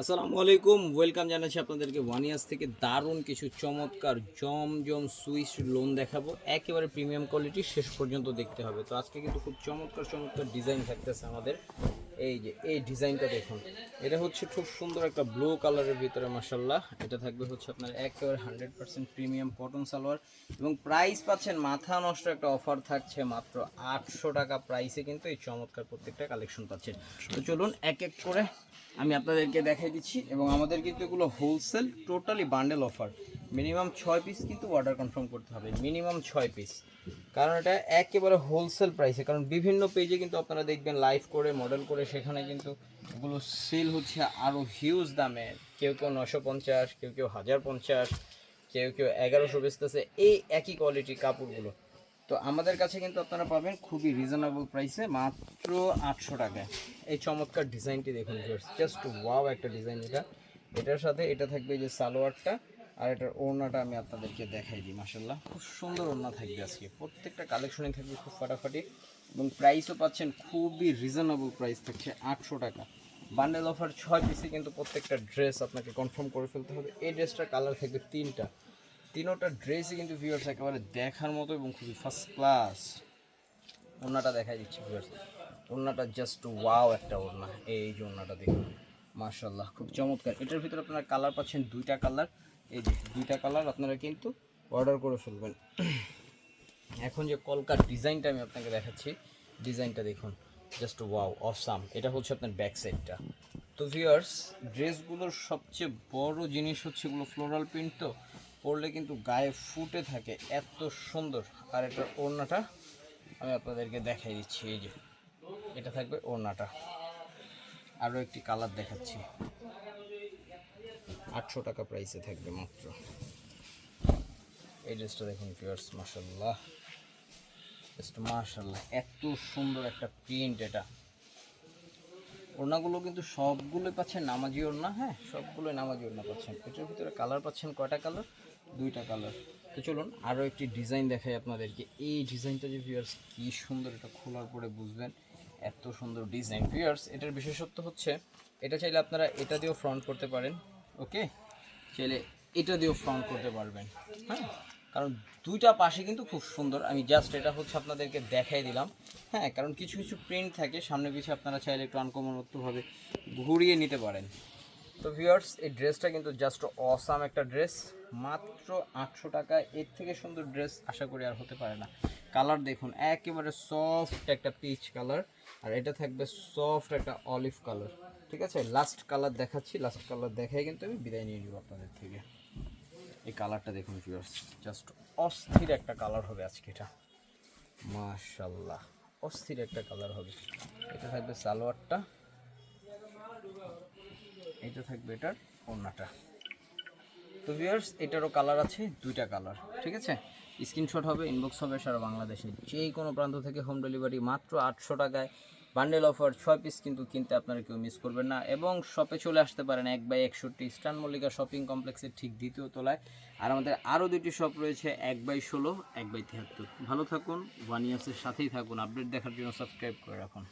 আসসালামু আলাইকুম, ওয়েলকাম জানাচ্ছি আপনাদেরকে ওয়ান ইয়ার্স থেকে। দারুণ কিছু চমৎকার জম জম সুইচ লোন দেখাবো। একেবারে প্রিমিয়াম কোয়ালিটি, শেষ পর্যন্ত দেখতে হবে। তো আজকে কিন্তু খুব চমৎকার চমৎকার ডিজাইন থাকতেছে আমাদের। এই যে, এই ডিজাইনটা দেখুন। এটা হচ্ছে খুব সুন্দর একটা ব্লু কালারের ভিতরে মাসাল্লাহ এটা থাকবে হচ্ছে আপনার একেবারে hundred percent premium cotton salwar. এবং প্রাইস পাচ্ছেন, মাথা নষ্ট একটা অফার থাকছে, মাত্র আটশো টাকা প্রাইসে কিন্তু এই চমৎকার প্রত্যেকটা কালেকশন পাচ্ছেন। তো চলুন এক এক করে আমি আপনাদেরকে দেখাই দিচ্ছি এবং আমাদের কিন্তু এগুলো wholesale totally bundle offer minimum ছয় পিস কিন্তু অর্ডার কনফার্ম করতে হবে। মিনিমাম ছয় পিস কারণ এটা একেবারে হোলসেল প্রাইসে কারণ বিভিন্ন পেজে কিন্তু আপনারা দেখবেন লাইভ করে মডেল করে, সেখানে কিন্তু এগুলো সেল হচ্ছে আরও হিউজ দামে। কেউ কেউ নশো পঞ্চাশ, কেউ কেউ হাজার পঞ্চাশ, কেউ কেউ এগারোশো বেচতেছে। এই একই কোয়ালিটির কাপড়গুলো। তো আমাদের কাছে কিন্তু আপনারা পাবেন খুবই রিজনেবল প্রাইসে মাত্র আটশো টাকায় এই চমৎকার ডিজাইনটি দেখুন জাস্ট ওয়াও একটা ডিজাইন এটা। এটার সাথে এটা থাকবে যে সালোয়ারটা, আর এটার ওড়নাটা আমি আপনাদেরকে দেখাই দিই মাসাল্লাহ খুব সুন্দর ওড়না থাকবে আজকে। প্রত্যেকটা কালেকশনে থাকবে খুব ফাটাফাটি। এবং প্রাইসও পাচ্ছেন খুবই রিজনেবল প্রাইস থাকছে আটশো টাকা। বান্ডেল অফার ছয় পিসে কিন্তু প্রত্যেকটা ড্রেস আপনাকে কনফার্ম করে ফেলতে হবে। এই ড্রেসটার কালার থাকবে তিনটা। তিনোটা ড্রেসই কিন্তু ভিউয়ার্স একেবারে দেখার মতো এবং খুবই ফার্স্ট ক্লাস ওড়নাটা দেখাই দিচ্ছি ভিউয়ার্স ওড়নাটা জাস্ট ওয়াও একটা ওড়না। এই যে ওড়নাটা দেখুন। মার্শাল্লাহ খুব চমৎকার। এটার ভিতরে আপনারা কালার পাচ্ছেন দুইটা কালার এই যে দুইটা কালার আপনারা কিন্তু অর্ডার করে ফেলবেন। এখন যে কলকার ডিজাইনটা আমি আপনাকে দেখাচ্ছি ডিজাইনটা দেখুন। জাস্ট ওয়াও অসাম এটা হচ্ছে আপনার ব্যাক সাইডটা তো ভিউয়ার্স ড্রেসগুলোর সবচেয়ে বড় জিনিস হচ্ছে এগুলো ফ্লোরাল প্রিন্ট তো। পরলে কিন্তু গায়ে ফুটে থাকে, এত সুন্দর। আর এটার ওড়নাটা আমি আপনাদেরকে দেখাই দিচ্ছি, এই যে। এটা থাকবে ওড়নাটা। আরও একটি কালার দেখাচ্ছি। আটশো টাকা প্রাইসে থাকবে মাত্র। এই ড্রেসটা দেখুন পিয়ার্স মাসাল্লাহ জাস্ট মাশাল্লাহ এত সুন্দর একটা প্রিন্ট এটা। ওড়নাগুলো কিন্তু সবগুলোই পাচ্ছেন নামাজি ওড়না হ্যাঁ? সবগুলোই নামাজি ওড়না পাচ্ছেন। এটার ভিতরে কালার পাচ্ছেন কয়টা কালার? দুইটা কালার তো চলুন আরও একটি ডিজাইন দেখাই আপনাদেরকে। এই ডিজাইনটা যে ভিউয়ার্স কী সুন্দর এটা খোলার পরে বুঝবেন। এত সুন্দর ডিজাইন ভিউয়ার্স এটার বিশেষত্ব হচ্ছে, এটা চাইলে আপনারা এটা দিয়েও ফ্রন্ট করতে পারেন ওকে চাইলে এটা দিয়েও ফ্রন্ট করতে পারবেন হ্যাঁ? কারণ দুইটা পাশে কিন্তু খুব সুন্দর। আমি জাস্ট এটা হচ্ছে আপনাদেরকে দেখাই দিলাম হ্যাঁ? কারণ কিছু কিছু প্রিন্ট থাকে, সামনে পিছিয়ে আপনারা চাইলে একটু আনকমনত্বভাবে ঘুরিয়ে নিতে পারেন। তো ভিউয়ার্স এই ড্রেসটা কিন্তু জাস্ট অসাম একটা ড্রেস মাত্র আটশো টাকা। এর থেকে সুন্দর ড্রেস আশা করি আর হতে পারে না। কালার দেখুন, একেবারে সফট একটা পিচ কালার আর এটা থাকবে সফট একটা অলিভ কালার ঠিক আছে? লাস্ট কালার দেখাচ্ছি লাস্ট কালার দেখাই কিন্তু আমি বিদায় নিয়ে নিব আপনাদের থেকে। এই কালারটা দেখুন ভিউয়ার্স জাস্ট অস্থির একটা কালার হবে আজকে এটা। মাশাল্লাহ অস্থির একটা কালার হবে। এটা থাকবে সালোয়ারটা, এটা থাকবে এটার ওড়নাটা। তো ভিউয়ার্স এটারও কালার আছে, দুইটা কালার ঠিক আছে? স্ক্রিনশট হবে ইনবক্স হবে সারা বাংলাদেশে। যে কোনো প্রান্ত থেকে হোম ডেলিভারি মাত্র আটশো টাকায় বান্ডেল অফার ছয় পিস কিন্তু কিনতে আপনারা কেউ মিস করবেন না। এবং শপে চলে আসতে পারেন এক বাই একষট্টি। ইস্টার্ন মল্লিকা শপিং কমপ্লেক্সের ঠিক দ্বিতীয় তলায়। আর আমাদের আরও দুটি শপ রয়েছে, এক বাই ষোলো, এক বাই তিয়াত্তর। ভালো থাকুন ওয়ান ইয়ার্সের সাথেই থাকুন। আপডেট দেখার জন্য সাবস্ক্রাইব করে রাখুন।